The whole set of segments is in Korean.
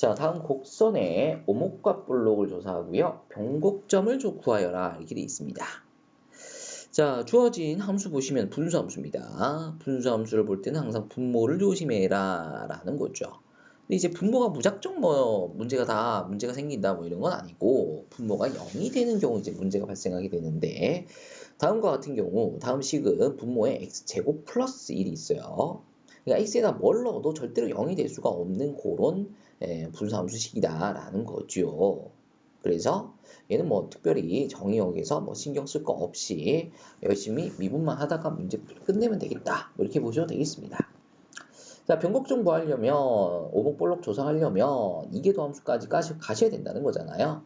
자, 다음 곡선의 오목과 볼록을 조사하고요. 변곡점을 좀 구하여라 이렇게 되어 있습니다. 자, 주어진 함수 보시면 분수 함수입니다. 분수 함수를 볼 때는 항상 분모를 조심해라 라는 거죠. 근데 이제 분모가 무작정 뭐 문제가 다 문제가 생긴다 뭐 이런 건 아니고 분모가 0이 되는 경우 이제 문제가 발생하게 되는데 다음과 같은 경우 다음 식은 분모에 x제곱 플러스 1이 있어요. 그러니까 x에다 뭘 넣어도 절대로 0이 될 수가 없는 그런 예, 분수함수식이다라는 거죠. 그래서 얘는 뭐 특별히 정의역에서 뭐 신경 쓸 거 없이 열심히 미분만 하다가 문제 끝내면 되겠다. 뭐 이렇게 보셔도 되겠습니다. 자, 변곡점 구하려면 오목볼록 조사하려면 이계도 함수까지 가셔야 된다는 거잖아요.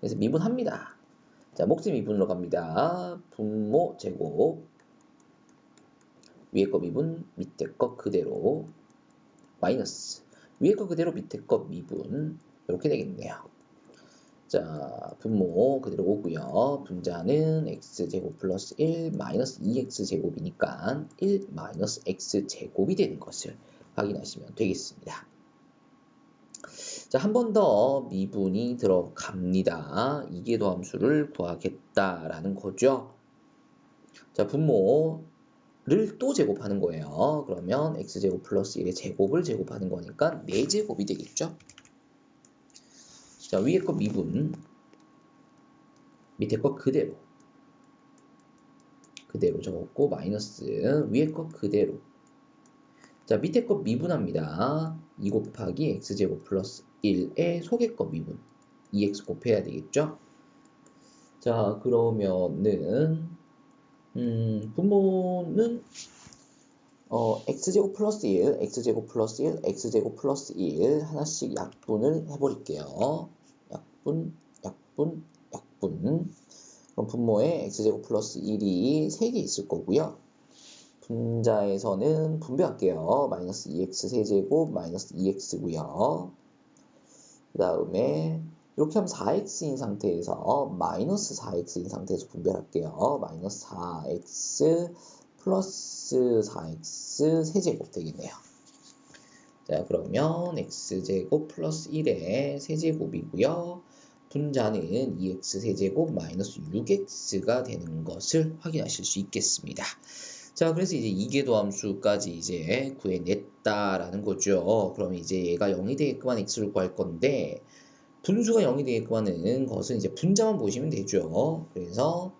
그래서 미분합니다. 자, 목지 미분으로 갑니다. 분모 제곱 위에 거 미분 밑에 거 그대로 마이너스 위에 거 그대로 밑에 거 미분 이렇게 되겠네요. 자, 분모 그대로 오고요. 분자는 x제곱 플러스 1 마이너스 2x제곱이니까 1 마이너스 x제곱이 되는 것을 확인하시면 되겠습니다. 자, 한 번 더 미분이 들어갑니다. 이계도 함수를 구하겠다라는 거죠. 자, 분모 를 또 제곱하는 거예요. 그러면 x제곱 플러스 1의 제곱을 제곱하는 거니까 4제곱이 되겠죠. 자, 위에 거 미분, 밑에 거 그대로. 그대로 적었고, 마이너스, 위에 거 그대로. 자, 밑에 거 미분합니다. 2 곱하기 x제곱 플러스 1의 속의 거 미분. 2x 곱해야 되겠죠? 자, 그러면은, 음, 분모는, 어, x제곱 플러스 1, x제곱 플러스 1, x제곱 플러스 1 하나씩 약분을 해버릴게요. 약분, 약분, 약분. 그럼 분모에 x제곱 플러스 1이 3개 있을 거고요. 분자에서는 분배할게요. 마이너스 2x 세제곱 마이너스 2x고요. 그 다음에 이렇게 하면 4x인 상태에서 마이너스 4x인 상태에서 분배할게요. 마이너스 4x 플러스 4x 세제곱 되겠네요. 자 그러면 x제곱 플러스 1의 세제곱이고요. 분자는 2x 세제곱 마이너스 6x가 되는 것을 확인하실 수 있겠습니다. 자, 그래서 이제 이계도 함수까지 이제 구해냈다라는 거죠. 그럼 이제 얘가 0이 되게끔 한 x를 구할 건데 분수가 0이 되게끔 하는 것은 이제 분자만 보시면 되죠. 그래서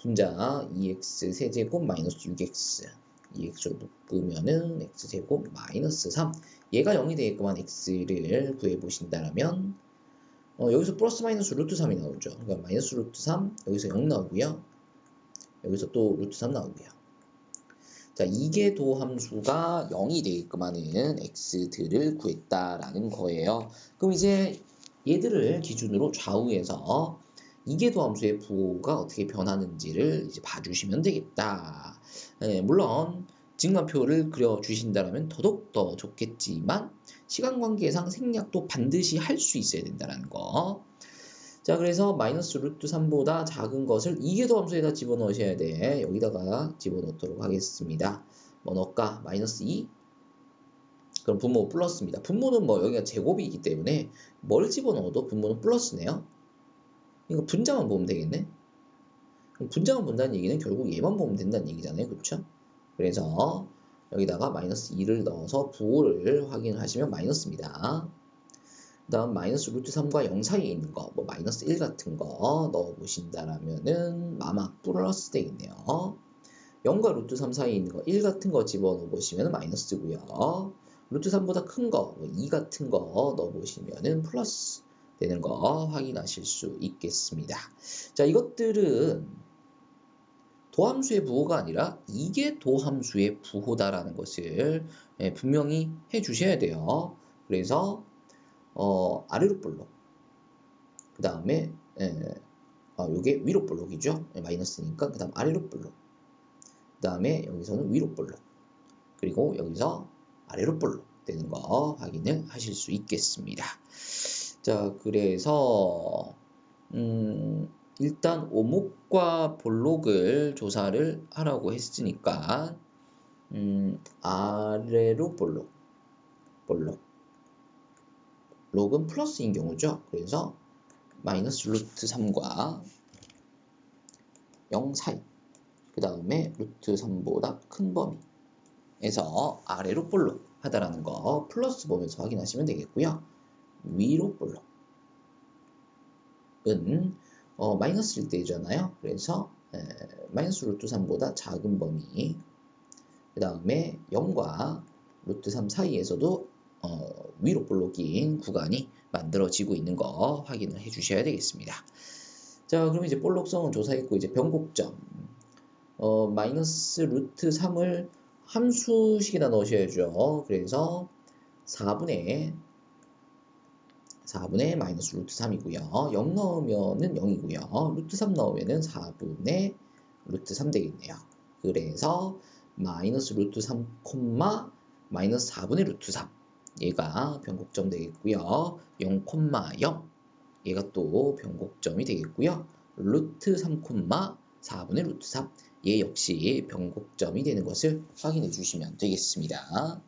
분자 2x 세제곱 마이너스 6x 2x로 묶으면은 x제곱 마이너스 3 얘가 0이 되게끔 한 x를 구해보신다면 어, 여기서 플러스 마이너스 루트 3이 나오죠. 그러니까 마이너스 루트 3 여기서 0 나오고요. 여기서 또 루트 3 나오고요. 자, 이게 도함수가 0이 되게끔 하는 x들을 구했다라는 거예요. 그럼 이제 얘들을 기준으로 좌우에서 이게 도함수의 부호가 어떻게 변하는지를 이제 봐주시면 되겠다. 네, 물론 증가표를 그려주신다면 더더욱 더 좋겠지만 시간 관계상 생략도 반드시 할 수 있어야 된다는 거. 자 그래서 마이너스 루트 3보다 작은 것을 이계도 함수에다 집어넣으셔야 돼. 여기다가 집어넣도록 하겠습니다. 뭐 넣을까? 마이너스 2 그럼 분모 플러스입니다. 분모는 뭐 여기가 제곱이기 때문에 뭘 집어넣어도 분모는 플러스네요. 이거 분자만 보면 되겠네. 분자만 본다는 얘기는 결국 얘만 보면 된다는 얘기잖아요. 그렇죠? 그래서 여기다가 마이너스 2를 넣어서 부호를 확인하시면 마이너스입니다. 그 다음 마이너스 루트 3과 0 사이에 있는 거, 뭐 마이너스 1 같은 거 넣어보신다라면은 마마 플러스 되겠네요. 0과 루트 3 사이에 있는 거, 1 같은 거 집어넣어 보시면 마이너스고요. 루트 3보다 큰 거, 2뭐 같은 거 넣어보시면은 플러스 되는 거 확인하실 수 있겠습니다. 자, 이것들은 도함수의 부호가 아니라 이게 도함수의 부호다라는 것을 예, 분명히 해 주셔야 돼요. 그래서 어, 아래로 볼록. 그 다음에, 예, 아, 요게 위로 볼록이죠. 예, 마이너스니까. 그 다음 아래로 볼록. 그 다음에 여기서는 위로 볼록. 그리고 여기서 아래로 볼록 되는 거 확인을 하실 수 있겠습니다. 자, 그래서, 음, 일단 오목과 볼록을 조사를 하라고 했으니까, 음, 아래로 볼록, 볼록. log은 플러스인 경우죠. 그래서 마이너스 루트 3과 0 사이 그 다음에 루트 3보다 큰 범위 에서 아래로 볼록 하다라는 거 플러스 보면서 확인하시면 되겠고요. 위로 볼록 은 어, 마이너스일 때잖아요. 그래서 에, 마이너스 루트 3보다 작은 범위 그 다음에 0과 루트 3 사이에서도 어, 위로 볼록인 구간이 만들어지고 있는 거 확인을 해 주셔야 되겠습니다. 자, 그럼 이제 볼록성은 조사했고 이제 변곡점 어, 마이너스 루트 3을 함수식에다 넣으셔야죠. 그래서 4분의 4분의 마이너스 루트 3이고요. 0 넣으면은 0이고요. 루트 3 넣으면은 4분의 루트 3 되겠네요. 그래서 마이너스 루트 3 콤마 마이너스 4분의 루트 3 얘가 변곡점 되겠고요. 0 콤마 0 얘가 또 변곡점이 되겠고요. 루트 3 콤마 4분의 루트 3 얘 역시 변곡점이 되는 것을 확인해 주시면 되겠습니다.